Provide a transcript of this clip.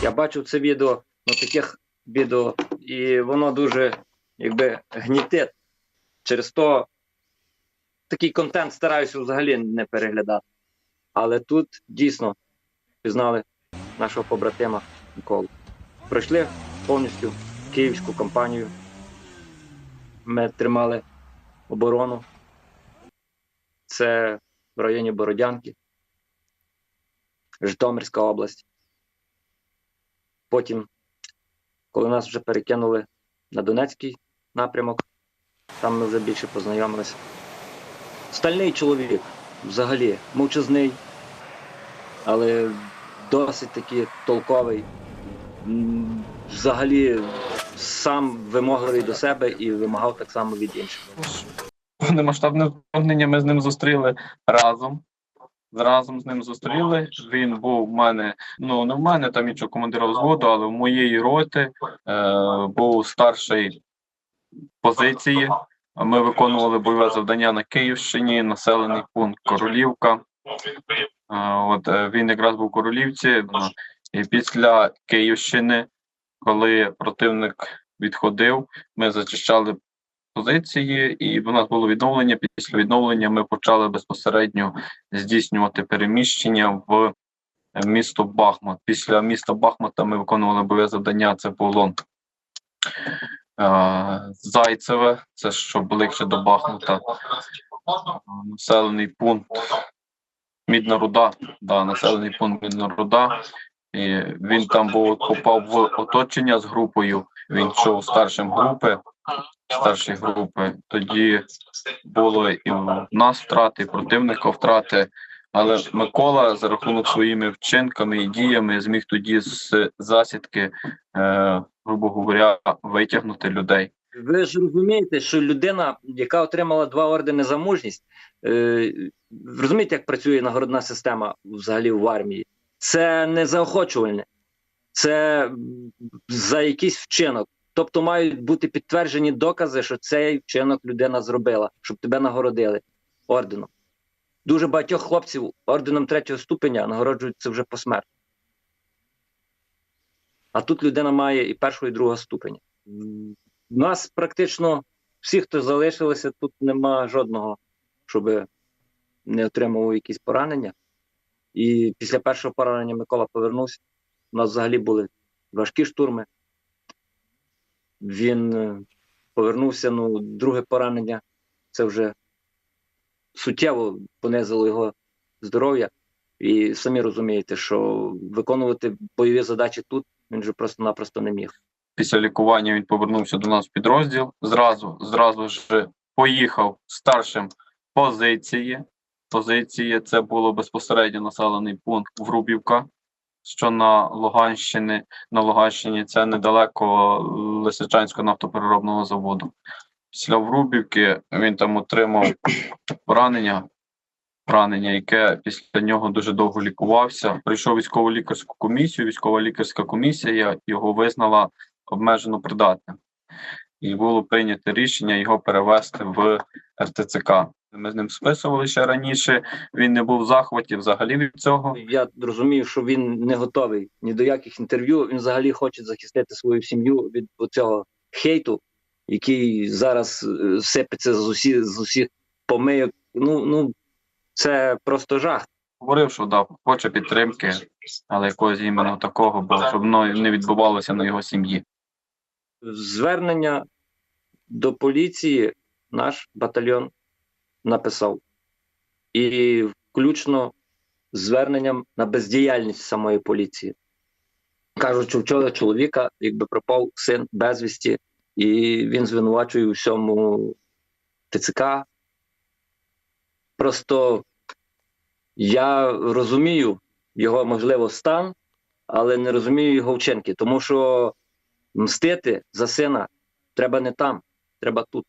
Я бачив це відео, ну таких відео, і воно дуже якби гнітить. Через то такий контент стараюся взагалі не переглядати. Але тут дійсно пізнали нашого побратима Миколу. Пройшли повністю київську кампанію. Ми тримали оборону. Це в районі Бородянки, Житомирська область. Потім, коли нас вже перекинули на Донецький напрямок, там ми вже більше познайомилися. Стальний чоловік, взагалі, мовчазний, але досить таки толковий. Взагалі сам вимогливий до себе і вимагав так само від інших. Повномасштабне вторгнення ми з ним зустріли разом. Разом з ним зустріли. Він був в мене, ну не в мене там іншого командира взводу, але в моєї роти е, був старший позиції. Ми виконували бойове завдання на Київщині, населений пункт Королівка. Е, от е, він якраз був в Королівці. І після Київщини, коли противник відходив, ми зачищали позиції, і в нас було відновлення. Після відновлення ми почали безпосередньо здійснювати переміщення в місто Бахмут. Після міста Бахмута ми виконували бойове завдання. Це було е, Зайцеве, це що ближче до Бахмута, Е, населений пункт Мідна Руда, да, населений пункт Мідна Руда. І він там був попав в оточення з групою. Він йшов старшим групи, старші групи. Тоді було і в нас втрати, і противника втрати. Але Микола за рахунок своїми вчинками і діями зміг тоді з засідки, е, грубо говоря, витягнути людей. Ви ж розумієте, що людина, яка отримала два ордени за мужність, е, розумієте, як працює нагородна система взагалі в армії? Це не заохочувальне, це за якийсь вчинок. Тобто мають бути підтверджені докази, що цей вчинок людина зробила, щоб тебе нагородили орденом. Дуже багатьох хлопців орденом третього ступеня нагороджуються вже посмертно. А тут людина має і першого, і другого ступеня. У нас практично всі, хто залишилися, тут нема жодного, щоб не отримував якісь поранення. І після першого поранення Микола повернувся. У нас взагалі були важкі штурми. Він е, повернувся, ну, друге поранення це вже суттєво понизило його здоров'я. І самі розумієте, що виконувати бойові задачі тут він вже просто-напросто не міг. Після лікування він повернувся до нас в підрозділ. Зразу, зразу ж поїхав старшим позиції. Позиції це було безпосередньо населений пункт Врубівка, що на Луганщині. На Луганщині це недалеко Лисичанського нафтопереробного заводу. Після Врубівки він там отримав поранення, поранення, яке після нього дуже довго лікувався. Прийшов військово лікарську комісію. Військова лікарська комісія його визнала обмежено придатним. І було прийнято рішення його перевести в РТЦК. Ми з ним списували ще раніше. Він не був в захваті взагалі від цього. Я розумію, що він не готовий ні до яких інтерв'ю. Він взагалі хоче захистити свою сім'ю від цього хейту, який зараз е, сипеться з усіх з усіх помийок. Ну ну це просто жах. Говорив, що да, хоче підтримки, але якогось іменно такого, бо щоб воно не відбувалося на його сім'ї. Звернення до поліції наш батальйон написав, і включно зверненням на бездіяльність самої поліції. Кажуть, що вчора чоловіка, якби пропав син безвісті, і він звинувачує у всьому ТЦК. Просто я розумію його, можливо, стан, але не розумію його вчинки, тому що мстити за сина треба не там, треба тут.